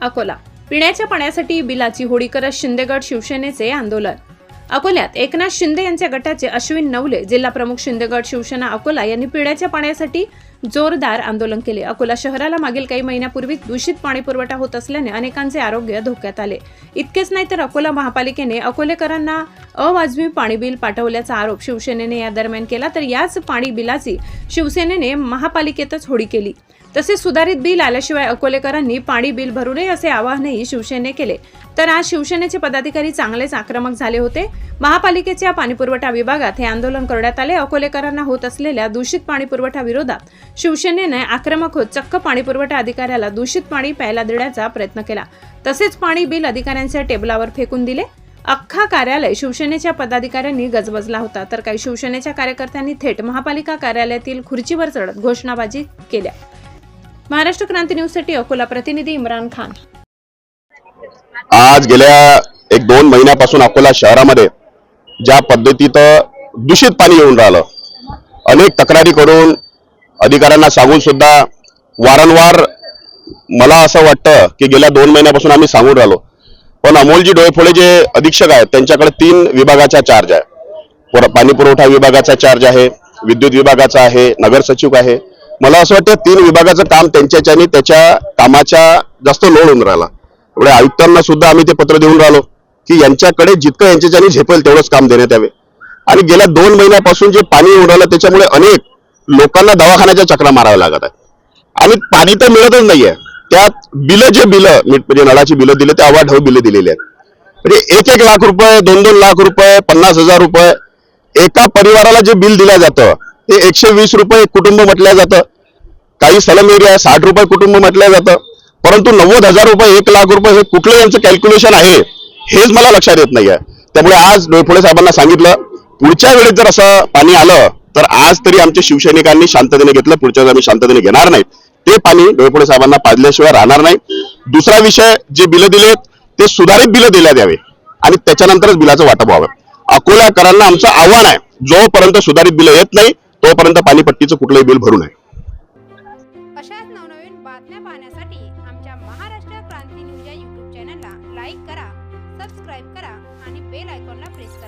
अकोला. पिण्याच्या पाण्यासाठी बिलाची होळी करत शिंदेगड शिवसेनेचे आंदोलन. अकोल्यात एकनाथ शिंदे यांच्या गटाचे अश्विन नवले जिल्हा प्रमुख शिंदेगड शिवसेना अकोला यांनी पिण्याच्या पाण्यासाठी जोरदार आंदोलन केले. अकोला शहराला मागील काही महिन्यापूर्वी दूषित पाणी पुरवठा होत असल्याने अनेकांचे आरोग्य धोक्यात आले. इतकेच नाही तर अकोला महापालिकेने अकोलेकरांना अवाजवी पाणी बिल पाठवल्याचा आरोप शिवसेनेने या दरम्यान केला. तर याच पाणी बिलाची शिवसेनेने महापालिकेतच होळी केली. तसेच सुधारित बिल आल्याशिवाय अकोलेकरांनी पाणी बिल भरू नये असे आवाहनही शिवसेने केले. तर आज शिवसेनेचे पदाधिकारी चांगलेच आक्रमक झाले होते. महापालिकेच्या पाणीपुरवठा विभागात हे आंदोलन करण्यात आले. अकोलेकरांना होत असलेल्या दूषित पाणीपुरवठा विरोधात शिवसेनेने आक्रमक होत चक्क पाणीपुरवठा अधिकाऱ्याला दूषित पाणी प्यायला देण्याचा प्रयत्न केला. तसेच पाणी बिल अधिकाऱ्यांच्या टेबलावर फेकून दिले. अख्खा कार्यालय शिवसेनेच्या पदाधिकाऱ्यांनी गजबजला होता. तर काही शिवसेनेच्या कार्यकर्त्यांनी थेट महापालिका कार्यालयातील खुर्चीवर चढत घोषणाबाजी केल्या. महाराष्ट्र क्रांती न्यूजसाठी अकोला प्रतिनिधी इम्रान खान. आज गेल्या एक दोन महिन्यापासून अकोला शहरामध्ये ज्या पद्धतीत दूषित पाणी येऊन राहिलं अनेक तक्रारी करून अधिकाऱ्यांना सांगून सुद्धा वारंवार मला असं वाटतं की गेल्या दोन महिन्यापासून आम्ही सांगून राहिलो. पण अमोलजी डोळेफोळे जे अधीक्षक आहेत त्यांच्याकडे तीन विभागाचा चार्ज आहे. पाणी पुरवठा विभागाचा चार्ज आहे विद्युत विभागाचा आहे नगर सचिव आहे. मला असं वाटतं तीन विभागाचं काम त्यांच्याच्याने त्याच्या कामाच्या जास्त लोड होऊन राहिला. एवढ्या आयुक्तांना सुद्धा आम्ही ते पत्र देऊन राहिलो की यांच्याकडे जितकं यांच्याच्याने झेपेल तेवढंच काम देण्यात यावे. आणि गेल्या दोन महिन्यापासून जे पाणी येऊन राहिलं त्याच्यामुळे अनेक लोकांना दवाखान्याच्या चक्रा माराव्या लागत आहेत. आणि पाणी तर मिळतच नाहीये. त्यात बिलं जे बिलं म्हणजे नळाची बिलं दिले ते अवाढव बिलं दिलेली आहेत. म्हणजे एक एक लाख रुपये दोन दोन लाख रुपये पन्नास हजार रुपये एका परिवाराला जे बिल दिलं जातं ते एकशे वीस रुपये कुटुंब म्हटलं जातं. काही सलम एरिया साठ रुपये कुटुंब म्हटलं जातं. परंतु नव्वद हजार रुपये एक लाख रुपये हे कुठलं यांचं कॅल्क्युलेशन आहे हेच मला लक्षात येत नाही आहे त्यामुळे आज डोळफुडे साहेबांना सांगितलं पुढच्या वेळेस जर असं पाणी आलं तर आज तरी आमच्या शिवसैनिकांनी शांततेने घेतलं पुढच्या वेळेस आम्ही शांततेने घेणार नाही ते पाणी डोळफुडे साहेबांना पाजल्याशिवाय राहणार नाही. दुसरा विषय जे बिलं दिलेत ते सुधारित बिलं दिल्या द्यावे. आणि त्याच्यानंतरच बिलाचं वाटप व्हावं. अकोल्याकरांना आमचं आव्हान आहे जोपर्यंत सुधारित बिलं येत नाही तोपर्यंत पाणीपट्टीचं कुठलंही बिल भरू नये. अशाच नवनवीन बातम्या पाहण्यासाठी आमच्या महाराष्ट्र क्रांती न्यूज या यूट्यूब चॅनलला लाईक करा सबस्क्राईब करा आणि बेल आयकॉनला प्रेस करा.